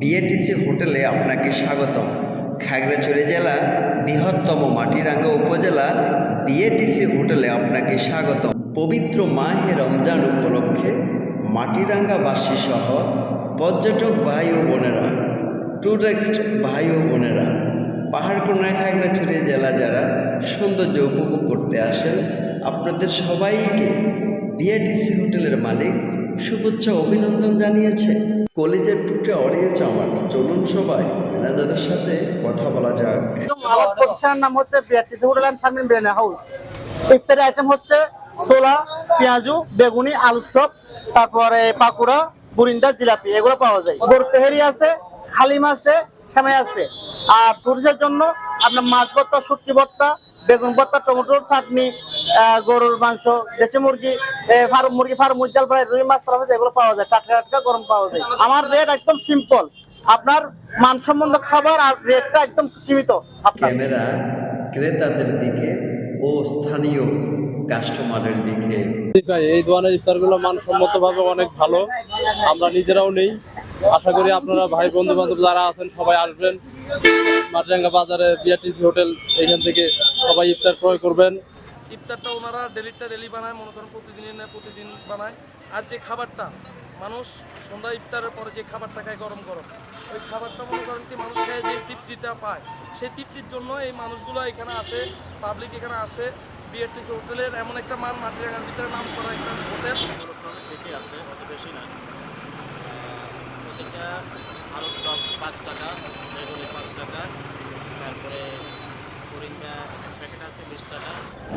BRTC হোটেলে আপনাকে স্বাগতম। খাগড়াছড়ি জেলা বৃহত্তম মাটিরাঙ্গা উপজেলা বিএটিসি হোটেলে আপনাকে স্বাগতম। পবিত্র মাহে রমজান উপলক্ষে মাটিরাঙ্গাবাসী সহ পর্যটক ভাই ও বোনেরা ট্যুরিস্ট ভাই ও বোনেরা পাহাড়কোনা খাগড়াছড়ি জেলা যারা সৌন্দর্য উপভোগ করতে আসেন, আপনাদের সবাইকে বিআইটিসি হোটেলের মালিক শুভেচ্ছা অভিনন্দন জানিয়েছে। কলেজের টুকরা অড়িয়েছে আমার চলুন সবাই ম্যানেজারের সাথে কথা বলা যাক। আমার প্রতিষ্ঠানের নাম হচ্ছে BRTC hotel and Sharmin biryani house. ইফতারি আইটেম হচ্ছে ছোলা পেঁয়াজু বেগুনি আলু চপ তারপরে পাকুড়া বুরিন্দা জিলাপি এগুলো পাওয়া যায়। গরুর তেহেরি আছে হালিম আছে সেমাই আছে। আর টুরিস্টের জন্য আপনার মাছ ভর্তা শুটকি ভর্তা বেগুন ভর্তা টমেটোর চাটনি গরুর মাংস দেশি মুরগি ফার্ম মুরগি ফার্ম মুরজাল ফ্রাই রুই মাছ ফ্রাই এগুলো পাওয়া যায়। টাটকা টাটকা গরম পাওয়া যায়। আমার রেট একদম সিম্পল আপনার মানসম্মত খাবার আর রেটটা একদম সীমিত। আপনার ক্যামেরা ক্রেতাদের দিকে ও স্থানীয় কাস্টমারের দিকে। ভাই এই দোকানের ইফতারগুলো মানসম্মতভাবে অনেক ভালো। আমরা নিজেরাও নেই। আশা করি আপনারা ভাই বন্ধু বান্ধব যারা আছেন সবাই আসবেন। মাটিরাঙ্গা বাজারে বিআরটিসি হোটেল এখান থেকে সবাই ইফতার ক্রয় করবেন। ইফতারটা ওনারা ডেলিটা ডেলি বানায়, মনে করেন প্রতিদিন না প্রতিদিন বানায়। আর যে খাবারটা, মানুষ সন্ধ্যা ইফতারের পরে যে খাবারটা খায় গরম গরম, ওই খাবারটা মনে করেন কি, মানুষ খায় যে তৃপ্তিটা পায়, সেই তৃপ্তির জন্য এই মানুষগুলো এখানে আসে পাবলিক এখানে আসে বিআরটিসি হোটেলের এমন একটা মান মাটিরাঙ্গার নাম করা একটা হোটেল আছে অত বেশি না আলুর চপ পাঁচ টাকা পাঁচ টাকা তারপরে পুরিঙ্গা প্যাকেট আছে বিশ টাকা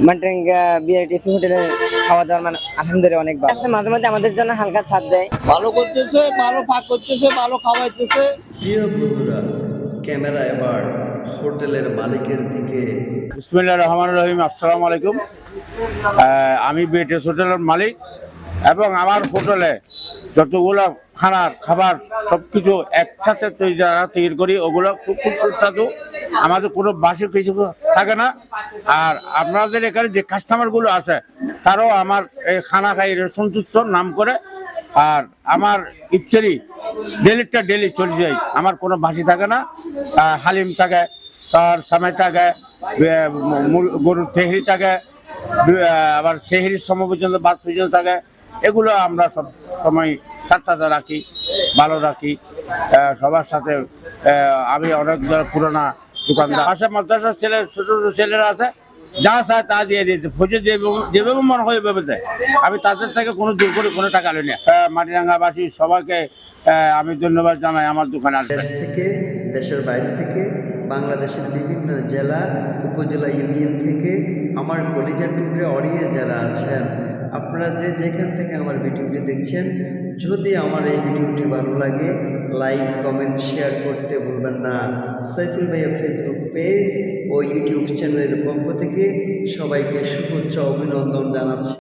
মান্টাঙ্গা বিআরটিসি হোটেলের খাওয়া দাওয়ার মানে আলহামদুলিল্লাহ অনেক ভালো। মাঝে মাঝে আমাদের জন্য হালকা ছাড় দেয়। ভালো করতেছে ভালো পাক করতেছে ভালো খাওয়াইতেছে। প্রিয় বন্ধুরা ক্যামেরা এবার হোটেলের মালিকের দিকে। বিসমিল্লাহ রহমান রহিম আসসালামু আলাইকুম। আহ, আমি বিএটিএস হোটেলের মালিক এবং আমার হোটেলে যতগুলো খানার খাবার সব কিছু একসাথে যারা তৈরি করি, ওগুলো খুব খুব সুস্বাদু। আমাদের কোনো বাসি কিছু থাকে না। আর আপনাদের এখানে যে কাস্টমারগুলো আছে, তারাও আমার এই খানা খাই সন্তুষ্ট, নাম করে। আর আমার ইফতারি ডেলিটা ডেলি চলে যায়। আমার কোনো বাসি থাকে না। হালিম থাকে, তার সামাই থাকে গরুর তেহরি থাকে আবার সেহরির সময় পর্যন্ত বাদ পর্যন্ত থাকে। এগুলো আমরা সব সময় তাজা রাখি, ভালো রাখি। সবার সাথে আমি অনেক পুরোনা দোকানদার। পাশে মাদ্রাসার ছেলে, ছোট ছোট ছেলেরা আছে, যা চায় তা দিয়ে দিয়েছে। ফুজে যেভাবে মনে হয় এভাবে দেয়। আমি তাদের থেকে কোনো জোর করে কোনো টাকা লই না। মাটিরাঙ্গাবাসী সবাইকে আমি ধন্যবাদ জানাই আমার দোকানে দেশ থেকে, দেশের বাইরে থেকে, বাংলাদেশের বিভিন্ন জেলা, উপজেলা ইউনিয়ন থেকে আমার কলেজের টুকরে অড়িয়ে যারা আছেন আপনারা যে যেখান থেকে আমার ভিডিওটি দেখছেন, যদি আমার এই ভিডিওটি ভালো লাগে, লাইক, কমেন্ট, শেয়ার করতে ভুলবেন না। সাইফুল ভাইয়া ফেসবুক পেজ ও ইউটিউব চ্যানেলের পক্ষ থেকে সবাইকে শুভেচ্ছা, অভিনন্দন জানাচ্ছি।